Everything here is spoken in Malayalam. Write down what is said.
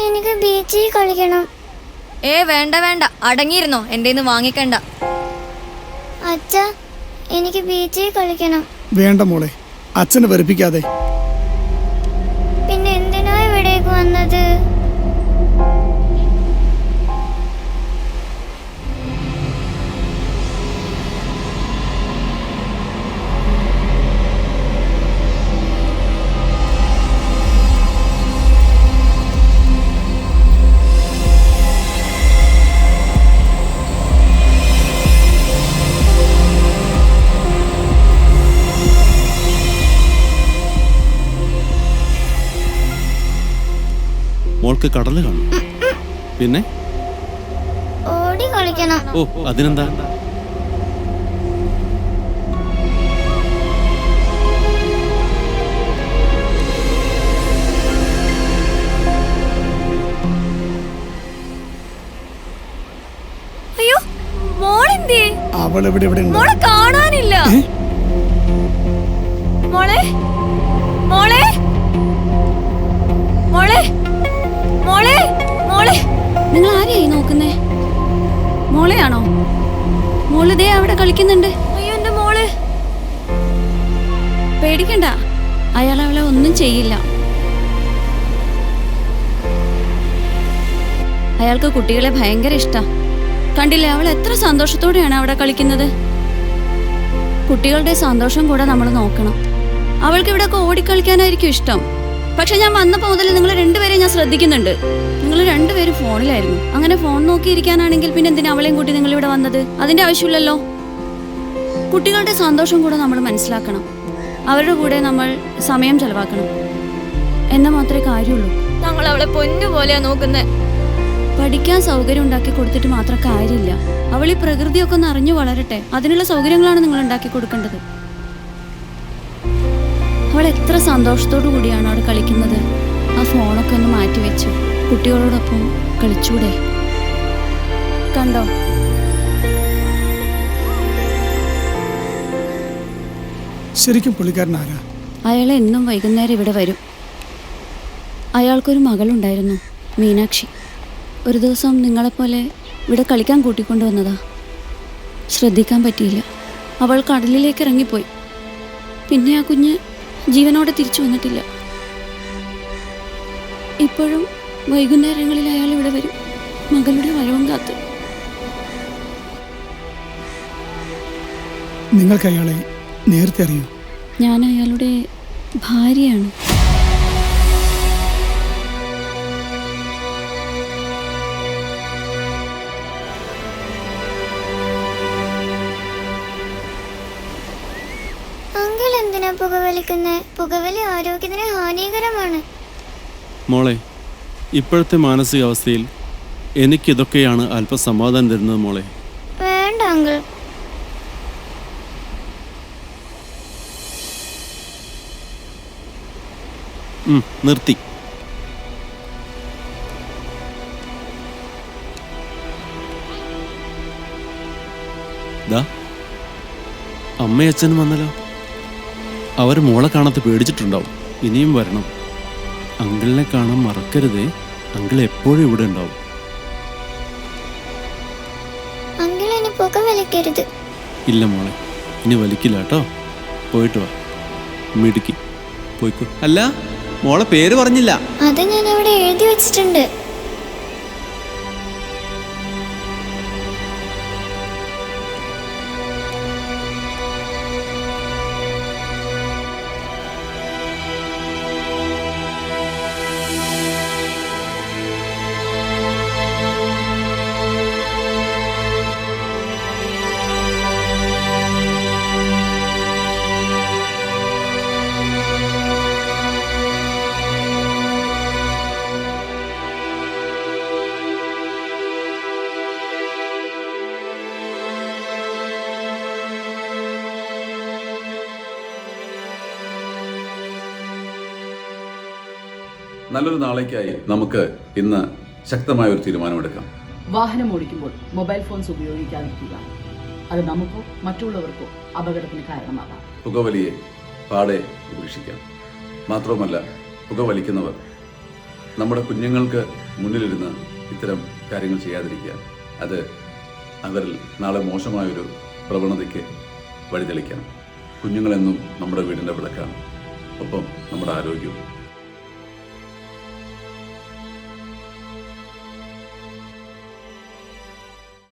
എനിക്ക് ബീച്ചിൽ കളിക്കണം. ഏ വേണ്ട വേണ്ട. അടങ്ങിയിരുന്നോ? എന്റെ വാങ്ങിക്കണ്ട. അച്ഛ എനിക്ക് ബീച്ചിൽ കളിക്കണം. വേണ്ട മോളെ. അച്ഛനെ വെറുപ്പിക്കാതെ. മോൾക്ക് കടൽ കാണും. പിന്നെ? ഓടി കളിക്കണം. ഓ അതിനെന്താ? അയ്യോ മോളെന്തേ അവൾ ഉണ്ട്? മോളെ കാണാനില്ല. മോളെ മോളെ മോളെ. മോളെ മോളെ. നിങ്ങൾ ആരെയായി നോക്കുന്നേ? മോളെയാണോ? മോൾ ദേ അവിടെ കളിക്കുന്നുണ്ട്. അയ്യോ എന്റെ മോളെ. പേടിക്കണ്ട. അയാൾ അവളെ ഒന്നും ചെയ്യില്ല. അയാൾക്ക് കുട്ടികളെ ഭയങ്കര ഇഷ്ടാ. കണ്ടില്ലേ അവൾ എത്ര സന്തോഷത്തോടെയാണ് അവിടെ കളിക്കുന്നത്. കുട്ടികളുടെ സന്തോഷം കൂടെ നമ്മൾ നോക്കണം. അവൾക്ക് ഇവിടെയൊക്കെ ഓടിക്കളിക്കാനായിരിക്കും ഇഷ്ടം. പക്ഷെ ഞാൻ വന്നപ്പോൾ മുതൽ നിങ്ങൾ രണ്ടുപേരെയും ഞാൻ ശ്രദ്ധിക്കുന്നുണ്ട്. നിങ്ങൾ രണ്ടുപേരും ഫോണിലായിരുന്നു. അങ്ങനെ ഫോൺ നോക്കിയിരിക്കാനാണെങ്കിൽ പിന്നെ എന്തിനാ അവളെയും കൂട്ടി നിങ്ങൾ ഇവിടെ വന്നത്? അതിന്റെ ആവശ്യമില്ലല്ലോ. കുട്ടികളുടെ സന്തോഷം കൂടെ നമ്മൾ മനസ്സിലാക്കണം. അവരുടെ കൂടെ നമ്മൾ സമയം ചെലവാക്കണം. എന്ന മാത്രമേ കാര്യമുള്ളൂ. ഞങ്ങൾ അവളെ പൊന്നു പോലെയാ നോക്കുന്നേ. പഠിക്കാൻ സൗകര്യം ഉണ്ടാക്കി കൊടുത്തിട്ട് മാത്രം കാര്യമില്ല. അവൾ ഈ പ്രകൃതിയൊക്കെ ഒന്ന് അറിഞ്ഞു വളരട്ടെ. അതിനുള്ള സൗകര്യങ്ങളാണ് നിങ്ങൾ ഉണ്ടാക്കി കൊടുക്കേണ്ടത്. അവൾ എത്ര സന്തോഷത്തോടു കൂടിയാണ് അവിടെ കളിക്കുന്നത്. ആ ഫോണൊക്കെ ഒന്ന് മാറ്റി വെച്ച്. കുട്ടികളോടൊപ്പം കളിച്ചൂടെ. കണ്ടോ? ശരിക്കും പുള്ളിക്കാരൻ ആരാ? അയാൾ എന്നും വൈകുന്നേരം ഇവിടെ വരും. അയാൾക്കൊരു മകളുണ്ടായിരുന്നു മീനാക്ഷി. ഒരു ദിവസം നിങ്ങളെപ്പോലെ ഇവിടെ കളിക്കാൻ കൂട്ടിക്കൊണ്ടുവന്നതാ ശ്രദ്ധിക്കാൻ പറ്റിയില്ല. അവൾ കടലിലേക്ക് ഇറങ്ങിപ്പോയി. പിന്നെ ആ കുഞ്ഞ് ജീവനോടെ തിരിച്ചു വന്നിട്ടില്ല. ഇപ്പോഴും വൈകുന്നേരങ്ങളിൽ അയാൾ ഇവിടെ വരും. മകളുടെ വരവും കാത്ത്. നിങ്ങൾക്ക് അയാളെ നേരത്തെ അറിയൂ? ഞാൻ അയാളുടെ ഭാര്യയാണ്. എന്തിനാ പുകവലിക്കുന്നത് പുകവലി ആരോഗ്യത്തിന് ഹാനികരമാണ്. മോളെ ഇപ്പോഴത്തെ മാനസികാവസ്ഥയിൽ എനിക്കിതൊക്കെയാണ് അല്പം സമാധാനം തരുന്നത് മോളെ. വേണ്ട അങ്കിൾ. നിർത്തി. അമ്മയച്ഛനും വന്നല്ലോ. അവർ മോളെ കാണാത്ത പേടിച്ചിട്ടുണ്ടാവും. ഇനിയും വരണം. അങ്കിളിനെ കാണാൻ മറക്കരുതേ. അങ്കിൾ എപ്പോഴും ഇവിടെ ഉണ്ടാവും. അങ്കിൾ പുകവലിക്കരുത് ഇല്ല മോളെ ഇനി വലിക്കില്ല കേട്ടോ. പോയിട്ട് വാ. മിടുക്കി. പോയിക്കോ. അല്ല മോളെ പേര് പറഞ്ഞില്ല. അത് ഞാൻ അവിടെ എഴുതി വെച്ചിട്ടുണ്ട്. നല്ലൊരു നാളേക്കായി നമുക്ക് ഇന്ന് ശക്തമായ ഒരു തീരുമാനമെടുക്കാം. വാഹനം ഓടിക്കുമ്പോൾ മൊബൈൽ ഫോൺസ് ഉപയോഗിക്കാതിരിക്കുക. അത് നമുക്കോ മറ്റുള്ളവർക്കോ അപകടത്തിന് കാരണമാകാം. പുകവലിയെ പാടെ ഉപേക്ഷിക്കാം. മാത്രവുമല്ല പുകവലിക്കുന്നവർ നമ്മുടെ കുഞ്ഞുങ്ങൾക്ക് മുന്നിലിരുന്ന് ഇത്തരം കാര്യങ്ങൾ ചെയ്യാതിരിക്കുക. അത് അവരിൽ നാളെ മോശമായൊരു പ്രവണതയ്ക്ക് വഴിതെളിക്കണം കുഞ്ഞുങ്ങളെന്നും നമ്മുടെ വീടിന്റെ വിളക്കാണ്. ഒപ്പം നമ്മുടെ ആരോഗ്യവും.